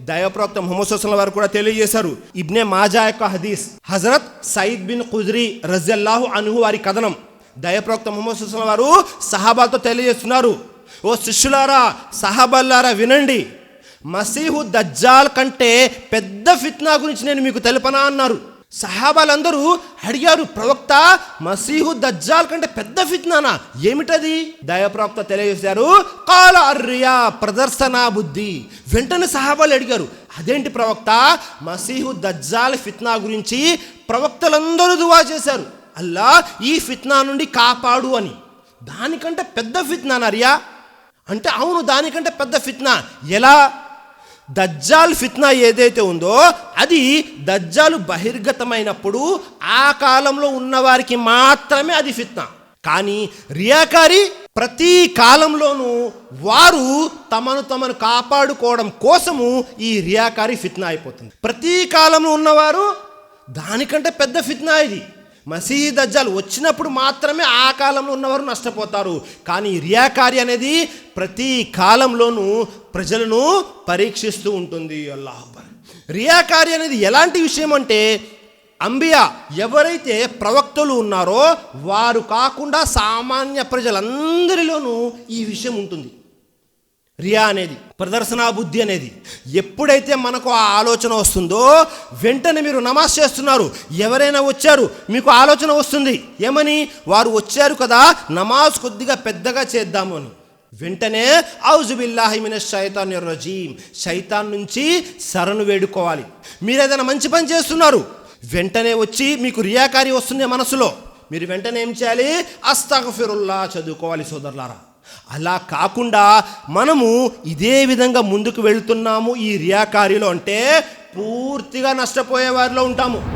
దైవప్రవక్త ముహమ్మద్ వారు కూడా తెలియజేశారు. ఇబ్నే మాజా యొక్క హదీస్. హజరత్ సయీద్ బిన్ కుజ్రీ రజల్లాహు అనుహు వారి కథనం. దయప్రోక్త ముహమ్మద్ వారు సహాబాతో తెలియజేస్తున్నారు. ఓ శిష్యులారా సహాబల్లారా వినండి. మసీహు దజ్జాల్ కంటే పెద్ద ఫిత్నా గురించి నేను మీకు తెలుపనా అన్నారు. సహాబాలందరూ అడిగారు ప్రవక్త మసీహు దజ్జాల్ కంటే పెద్ద ఫిత్నానా? ఏమిటది? దయప్రాప్త తెలియజేశారు కాల అర్రియా ప్రదర్శనా బుద్ధి వెంటనే సహాబాలు అడిగారు అదేంటి ప్రవక్త? మసీహు దజ్జాల ఫిత్నా గురించి ప్రవక్తలందరూ దువా చేశారు. అల్లా ఈ ఫిత్నా నుండి కాపాడు అని. దానికంటే పెద్ద ఫిత్నా నరియా? అంటే అవును దానికంటే పెద్ద ఫిత్నా. ఎలా? దజ్జాల్ ఫిత్నా ఏదైతే ఉందో అది దజ్జాలు బహిర్గతమైనప్పుడు ఆ కాలంలో ఉన్నవారికి మాత్రమే అది ఫిత్నా. కానీ రియాకారి ప్రతి కాలంలోనూ వారు తమను తమను కాపాడుకోవడం కోసము ఈ రియాకారి ఫిత్నా అయిపోతుంది. ప్రతి కాలంలో ఉన్నవారు దానికంటే పెద్ద ఫిత్నా ఇది. మసీహ్ దజ్జాలు వచ్చినప్పుడు మాత్రమే ఆ కాలంలో ఉన్నవారు నష్టపోతారు. కానీ రియాకారి అనేది ప్రతి కాలంలోనూ ప్రజలను పరీక్షిస్తూ ఉంటుంది. అల్లాహబర్ రియాకారి అనేది ఎలాంటి విషయం అంటే అంబియా ఎవరైతే ప్రవక్తలు ఉన్నారో వారు కాకుండా సామాన్య ప్రజలందరిలోనూ ఈ విషయం ఉంటుంది. రియా అనేది ప్రదర్శనా బుద్ధి అనేది. ఎప్పుడైతే మనకు ఆ ఆలోచన వస్తుందో వెంటనే మీరు నమాజ్ చేస్తున్నారు. ఎవరైనా వచ్చారు మీకు ఆలోచన వస్తుంది. ఏమని? వారు వచ్చారు కదా నమాజ్ కొద్దిగా పెద్దగా చేద్దాము అని. వెంటనే ఔజుబిల్లాహిమిన శైతాన్ రజీం శైతాన్ నుంచి శరణు వేడుకోవాలి. మీరు ఏదైనా మంచి పని చేస్తున్నారు? వెంటనే వచ్చి మీకు రియాకారి వస్తుంది మనసులో. మీరు వెంటనే ఏం చేయాలి? అస్తగఫిరుల్లా చదువుకోవాలి సోదరులారా. అలా కాకుండా మనము ఇదే విధంగా ముందుకు వెళ్తున్నాము ఈ రియాకారిలో అంటే పూర్తిగా నష్టపోయే వారిలో ఉంటాము.